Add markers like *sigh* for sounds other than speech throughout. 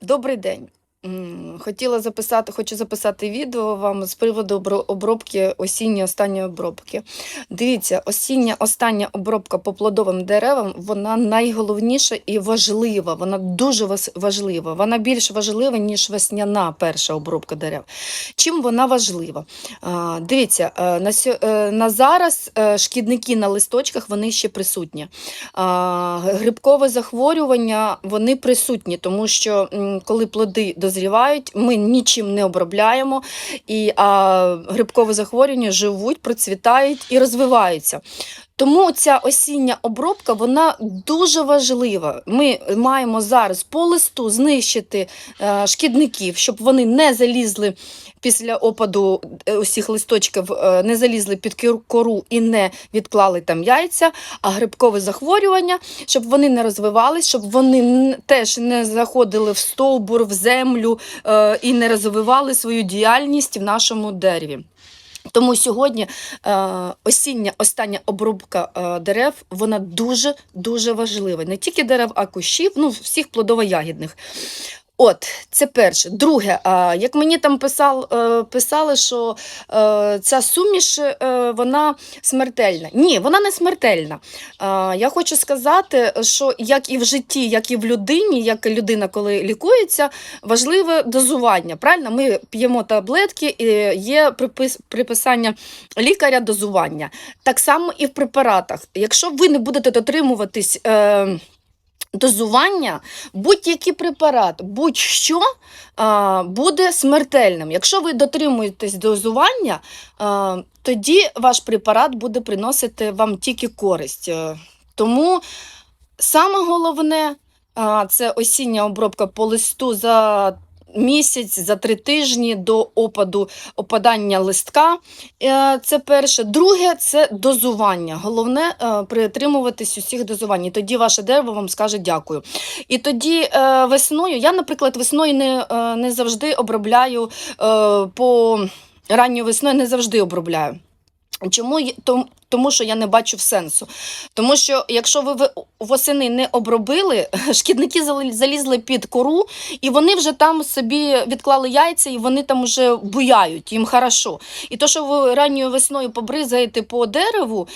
Добрий день. Хотіла записати, хочу записати відео вам з приводу обробки осінньої останньої обробки. Дивіться, осіння остання обробка по плодовим деревам вона найголовніша і важлива. Вона дуже важлива. Вона більш важлива, ніж весняна перша обробка дерев. Чим вона важлива? Дивіться, е, е, на зараз е, шкідники на листочках вони ще присутні. Грибкове захворювання вони присутні, тому що коли плоди дозрівають, ми нічим не обробляємо, і а, грибкове захворювання живуть, процвітають і розвиваються. Тому ця осіння обробка вона дуже важлива. Ми маємо зараз по листу знищити е, шкідників, щоб вони не залізли після опаду е, усіх листочків, е, не залізли під кору і не відклали там яйця, а грибкове захворювання, щоб вони не розвивались, щоб вони теж не заходили в стовбур, в землю і не розвивали свою діяльність в нашому дереві. Тому сьогодні е, осіння остання обробка е, дерев вона дуже дуже важлива. Не тільки дерев, а кущів, ну всіх плодово-ягідних. От, це перше. Друге, як мені там писал, е, писали, що е, ця суміш е, вона смертельна. Ні, вона не смертельна. Я хочу сказати, що як і в житті, як і в людині, як людина, коли лікується, важливе дозування. Правильно, ми п'ємо таблетки, і є припис, приписання лікаря дозування. Так само і в препаратах. Якщо ви не будете дотримуватись. Дозування, будь-який препарат, будь-що буде смертельним. Якщо ви дотримуєтесь дозування, а, тоді ваш препарат буде приносити вам тільки користь. Е, Тому саме головне а, це осіння обробка по листу за місяць, за три тижні до опаду опадання листка. Е, Це перше. Друге це дозування. Головне е, притримуватись усіх дозувань. І тоді ваше дерево вам скаже дякую. І тоді е, весною, я, наприклад, весною не, не завжди обробляю по ранньою весною не завжди обробляю. Чому? Тому що я не бачу сенсу. Тому що якщо ви восени не обробили, *laughs* шкідники залізли під кору, і вони вже там собі відклали яйця, і вони там вже буяють, їм хорошо. І то, що ви ранньою весною побризаєте по дереву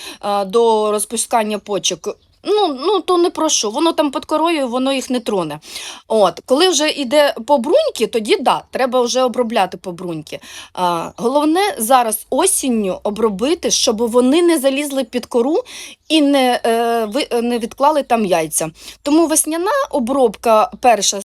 до розпускання почок. Ну, ну то не про що. Воно там під корою, воно їх не троне. От, коли вже йде по бруньки, тоді да, треба вже обробляти по бруньки. А, головне зараз осінню обробити, щоб вони не залізли під кору і не, е, не відклали там яйця. Тому весняна обробка перша